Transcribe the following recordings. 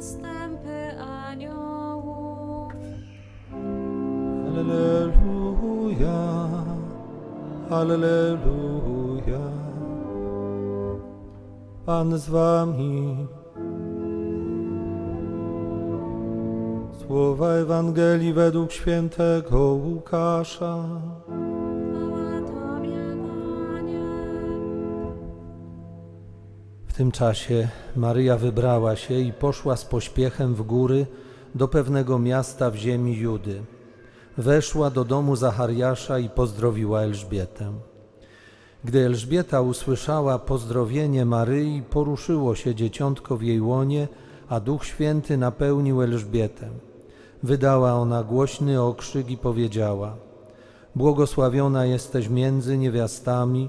zastępy aniołów. Alleluja, Alleluja. Pan z wami. Słowa Ewangelii według świętego Łukasza. Tym czasie Maryja wybrała się i poszła z pośpiechem w góry do pewnego miasta w ziemi Judy. Weszła do domu Zachariasza i pozdrowiła Elżbietę. Gdy Elżbieta usłyszała pozdrowienie Maryi, poruszyło się dzieciątko w jej łonie, a Duch Święty napełnił Elżbietę. Wydała ona głośny okrzyk i powiedziała: Błogosławiona jesteś między niewiastami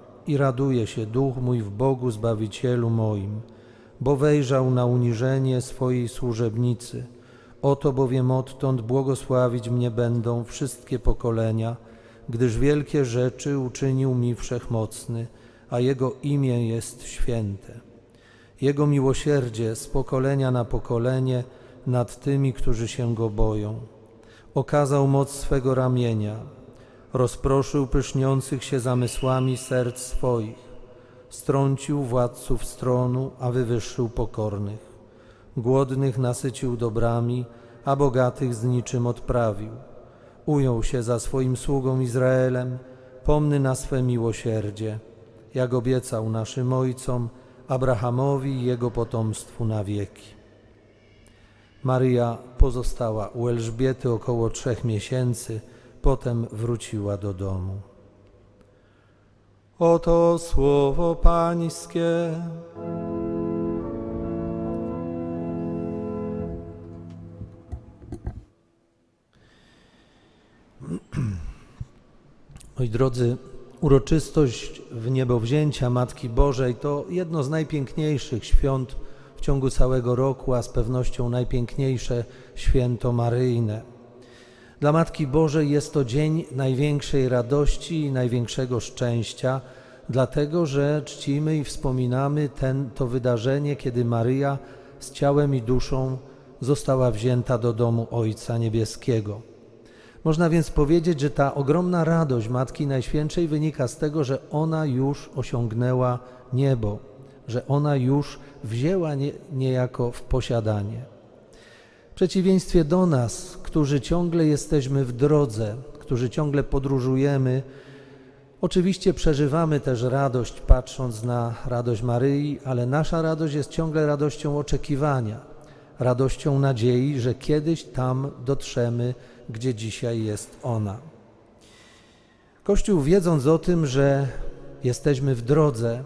i raduje się duch mój w Bogu Zbawicielu moim, bo wejrzał na uniżenie swojej służebnicy. Oto bowiem odtąd błogosławić mnie będą wszystkie pokolenia, gdyż wielkie rzeczy uczynił mi Wszechmocny, a Jego imię jest święte. Jego miłosierdzie z pokolenia na pokolenie nad tymi, którzy się Go boją. Okazał moc swego ramienia, rozproszył pyszniących się zamysłami serc swoich, strącił władców stronu, a wywyższył pokornych. Głodnych nasycił dobrami, a bogatych z niczym odprawił. Ujął się za swoim sługą Izraelem, pomny na swe miłosierdzie, jak obiecał naszym ojcom, Abrahamowi i jego potomstwu na wieki. Maryja pozostała u Elżbiety około trzech miesięcy, potem wróciła do domu. Oto słowo Pańskie. Moi drodzy, uroczystość w niebowzięcia Matki Bożej to jedno z najpiękniejszych świąt w ciągu całego roku, a z pewnością najpiękniejsze święto maryjne. Dla Matki Bożej jest to dzień największej radości i największego szczęścia, dlatego że czcimy i wspominamy ten, to wydarzenie, kiedy Maryja z ciałem i duszą została wzięta do domu Ojca Niebieskiego. Można więc powiedzieć, że ta ogromna radość Matki Najświętszej wynika z tego, że ona już osiągnęła niebo, że ona już wzięła nie, niejako w posiadanie. Przeciwieństwie do nas, którzy ciągle jesteśmy w drodze, którzy ciągle podróżujemy, oczywiście przeżywamy też radość patrząc na radość Maryi, ale nasza radość jest ciągle radością oczekiwania, radością nadziei, że kiedyś tam dotrzemy, gdzie dzisiaj jest ona. Kościół, wiedząc o tym, że jesteśmy w drodze,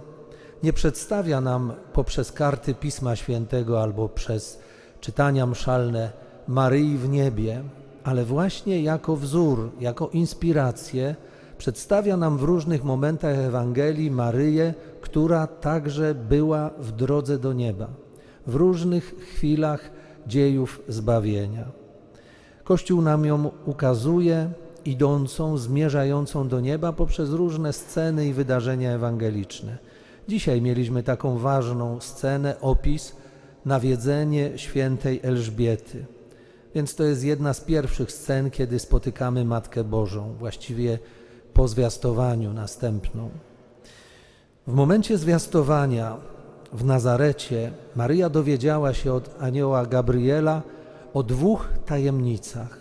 nie przedstawia nam poprzez karty Pisma Świętego albo przez czytania mszalne Maryi w niebie, ale właśnie jako wzór, jako inspirację przedstawia nam w różnych momentach Ewangelii Maryję, która także była w drodze do nieba, w różnych chwilach dziejów zbawienia. Kościół nam ją ukazuje, idącą, zmierzającą do nieba poprzez różne sceny i wydarzenia ewangeliczne. Dzisiaj mieliśmy taką ważną scenę, opis, nawiedzenie świętej Elżbiety. Więc to jest jedna z pierwszych scen, kiedy spotykamy Matkę Bożą, właściwie po zwiastowaniu następną. W momencie zwiastowania w Nazarecie Maryja dowiedziała się od anioła Gabriela o dwóch tajemnicach.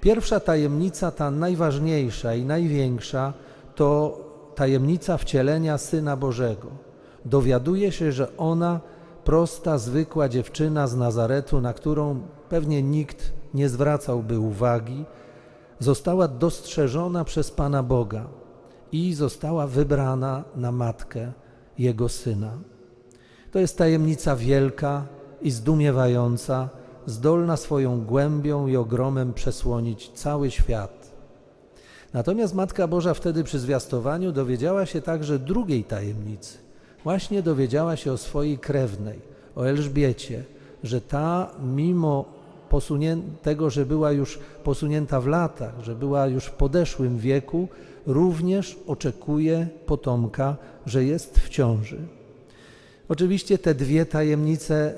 Pierwsza tajemnica, ta najważniejsza i największa, to tajemnica wcielenia Syna Bożego. Dowiaduje się, że ona, prosta, zwykła dziewczyna z Nazaretu, na którą pewnie nikt nie zwracałby uwagi, została dostrzeżona przez Pana Boga i została wybrana na matkę Jego Syna. To jest tajemnica wielka i zdumiewająca, zdolna swoją głębią i ogromem przesłonić cały świat. Natomiast Matka Boża wtedy przy zwiastowaniu dowiedziała się także drugiej tajemnicy. Właśnie dowiedziała się o swojej krewnej, o Elżbiecie, że ta mimo posuniętego, że była już posunięta w latach, że była już w podeszłym wieku, również oczekuje potomka, że jest w ciąży. Oczywiście te dwie tajemnice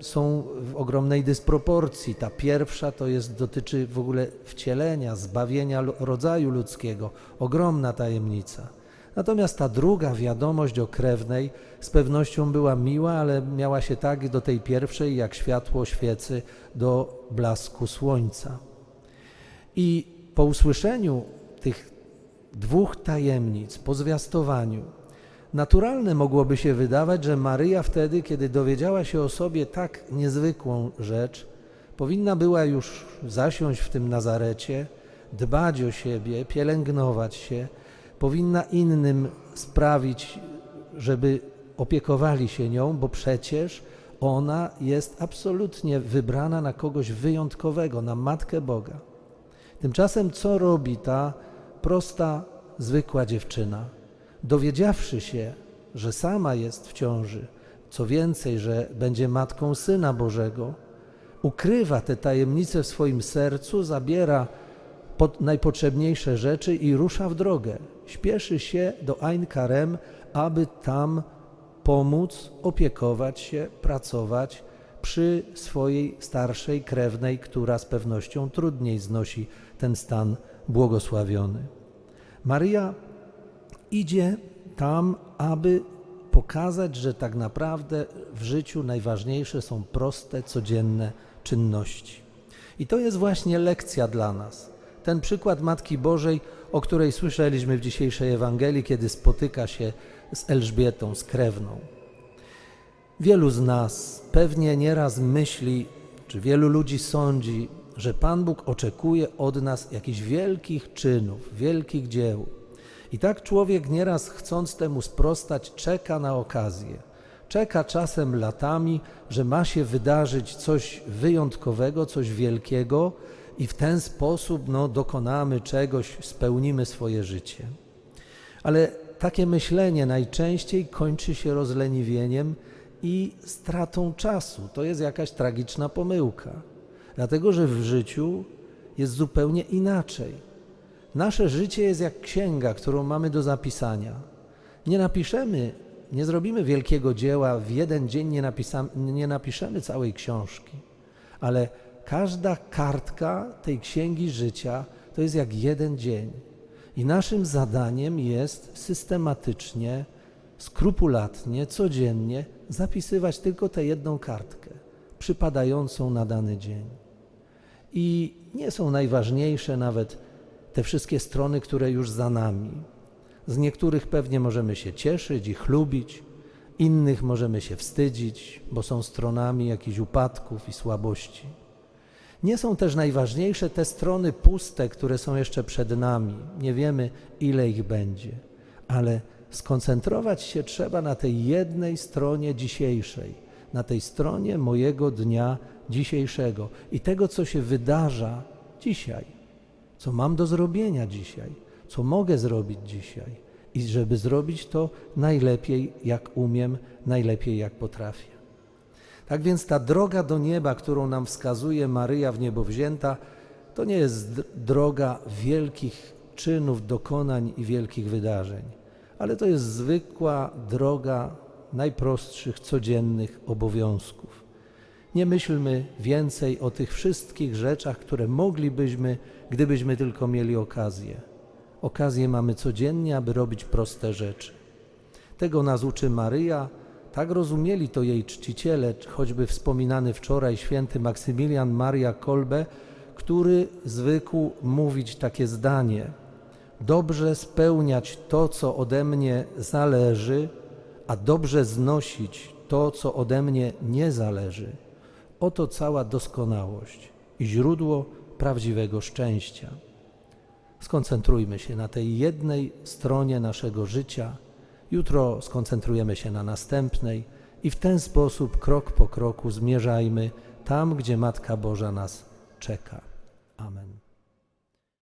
są w ogromnej dysproporcji. Ta pierwsza to jest dotyczy w ogóle wcielenia, zbawienia rodzaju ludzkiego. Ogromna tajemnica. Natomiast ta druga wiadomość o krewnej z pewnością była miła, ale miała się tak do tej pierwszej, jak światło świecy do blasku słońca. I po usłyszeniu tych dwóch tajemnic, po zwiastowaniu, naturalne mogłoby się wydawać, że Maryja wtedy, kiedy dowiedziała się o sobie tak niezwykłą rzecz, powinna była już zasiąść w tym Nazarecie, dbać o siebie, pielęgnować się, powinna innym sprawić, żeby opiekowali się nią, bo przecież ona jest absolutnie wybrana na kogoś wyjątkowego, na Matkę Boga. Tymczasem co robi ta prosta, zwykła dziewczyna? Dowiedziawszy się, że sama jest w ciąży, co więcej, że będzie matką Syna Bożego, ukrywa te tajemnice w swoim sercu, zabiera najpotrzebniejsze rzeczy i rusza w drogę. Śpieszy się do Ain Karem, aby tam pomóc, opiekować się, pracować przy swojej starszej krewnej, która z pewnością trudniej znosi ten stan błogosławiony. Maryja idzie tam, aby pokazać, że tak naprawdę w życiu najważniejsze są proste, codzienne czynności. I to jest właśnie lekcja dla nas. Ten przykład Matki Bożej, o której słyszeliśmy w dzisiejszej Ewangelii, kiedy spotyka się z Elżbietą, z krewną. Wielu z nas pewnie nieraz myśli, czy wielu ludzi sądzi, że Pan Bóg oczekuje od nas jakichś wielkich czynów, wielkich dzieł. I tak człowiek nieraz chcąc temu sprostać, czeka na okazję. Czeka czasem latami, że ma się wydarzyć coś wyjątkowego, coś wielkiego, i w ten sposób no, dokonamy czegoś, spełnimy swoje życie. Ale takie myślenie najczęściej kończy się rozleniwieniem i stratą czasu. To jest jakaś tragiczna pomyłka, dlatego że w życiu jest zupełnie inaczej. Nasze życie jest jak księga, którą mamy do zapisania. Nie napiszemy, nie zrobimy wielkiego dzieła, w jeden dzień nie, napisa- nie napiszemy całej książki, ale każda kartka tej księgi życia to jest jak jeden dzień. I naszym zadaniem jest systematycznie, skrupulatnie, codziennie zapisywać tylko tę jedną kartkę, przypadającą na dany dzień. I nie są najważniejsze nawet te wszystkie strony, które już za nami. Z niektórych pewnie możemy się cieszyć i chlubić, innych możemy się wstydzić, bo są stronami jakichś upadków i słabości. Nie są też najważniejsze te strony puste, które są jeszcze przed nami. Nie wiemy, ile ich będzie, ale skoncentrować się trzeba na tej jednej stronie dzisiejszej, na tej stronie mojego dnia dzisiejszego i tego, co się wydarza dzisiaj, co mam do zrobienia dzisiaj, co mogę zrobić dzisiaj. I żeby zrobić to najlepiej, jak umiem, najlepiej, jak potrafię. Tak więc ta droga do nieba, którą nam wskazuje Maryja w niebo wzięta, to nie jest droga wielkich czynów, dokonań i wielkich wydarzeń, ale to jest zwykła droga najprostszych, codziennych obowiązków. Nie myślmy więcej o tych wszystkich rzeczach, które moglibyśmy, gdybyśmy tylko mieli okazję. Okazję mamy codziennie, aby robić proste rzeczy. Tego nas uczy Maryja, tak rozumieli to jej czciciele, choćby wspominany wczoraj święty Maksymilian Maria Kolbe, który zwykł mówić takie zdanie: Dobrze spełniać to, co ode mnie zależy, a dobrze znosić to, co ode mnie nie zależy. Oto cała doskonałość i źródło prawdziwego szczęścia. Skoncentrujmy się na tej jednej stronie naszego życia. Jutro skoncentrujemy się na następnej i w ten sposób krok po kroku zmierzajmy tam, gdzie Matka Boża nas czeka. Amen.